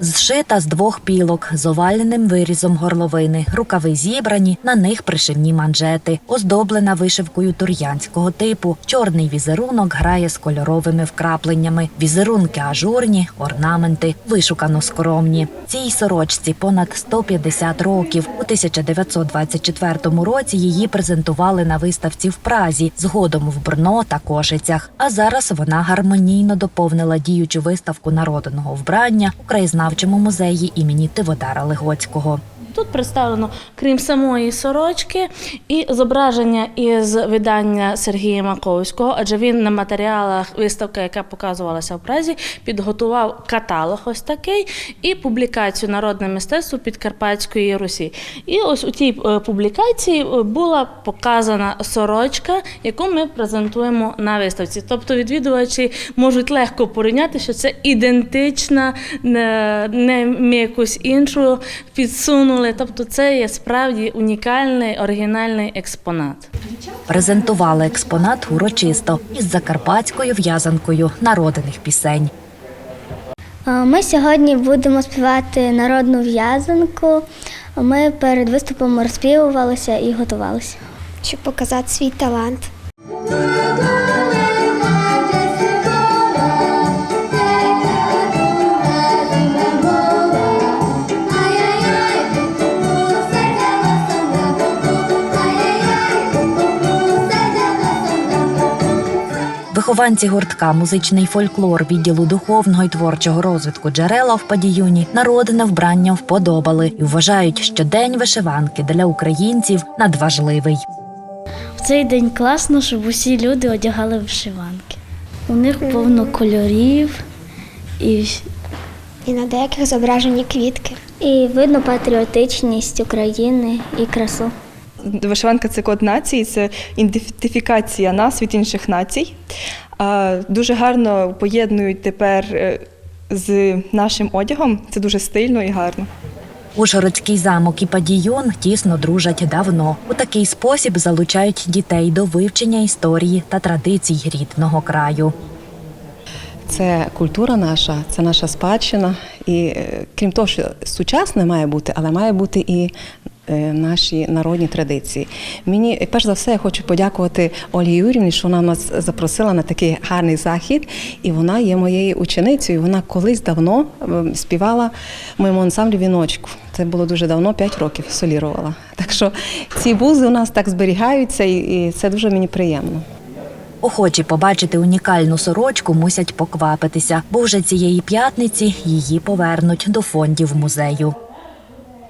Зшита з двох пілок з овальним вирізом горловини, рукави зібрані, на них пришивні манжети, оздоблена вишивкою тур'янського типу. Чорний візерунок грає з кольоровими вкрапленнями. Візерунки ажурні, орнаменти вишукано скромні. Цій сорочці понад 150 років. У 1924 році її презентували на виставці в Празі, згодом в Брно та Кошицях. А зараз вона гармонійно доповнила діючу виставку народного вбрання у краєзнавчому музеї імені Тиводара Легоцького. Тут представлено, крім самої сорочки, і зображення із видання Сергія Маковського, адже він на матеріалах виставка, яка показувалася в Празі, підготував каталог ось такий і публікацію Народне мистецтво Підкарпатської Русі. І ось у тій е, публікації е, була показана сорочка, яку ми презентуємо на виставці. Тобто відвідувачі можуть легко порівняти, що це ідентична, не, не ми якусь іншу підсунули. Тобто це є справді унікальний оригінальний експонат. Презентували експонат урочисто із закарпатською в'язанкою народних пісень. Ми сьогодні будемо співати народну в'язанку. Ми перед виступом розпівувалися і готувалися. щоб показати свій талант. Вихованці гуртка Музичний фольклор відділу духовного і творчого розвитку джерела в Падіюні народне вбрання вподобали і вважають, що день вишиванки для українців надважливий. В цей день класно, щоб усі люди одягали вишиванки. У них повно кольорів і І на деяких зображені квітки. І видно патріотичність України і красу. Вишиванка це код нації, це ідентифікація нас від інших націй. Дуже гарно поєднують тепер е, з нашим одягом. Це дуже стильно і гарно. Ужгородський замок і Падіюн тісно дружать давно. У такий спосіб залучають дітей до вивчення історії та традицій рідного краю. Це культура наша, це наша спадщина. І е, крім того, що сучасне має бути, але має бути і наші народні традиції. Мені е, перш за все я хочу подякувати Олі Юрівні, що вона нас запросила на такий гарний захід, і вона є моєю ученицею. Вона колись давно е, співала в моєму ансамблі віночку. Це було дуже давно, 5 років солірувала. Так що ці бузи у нас так зберігаються, і це дуже мені приємно. Охочі побачити унікальну сорочку мусять поквапитися, бо вже цієї п'ятниці її повернуть до фондів музею.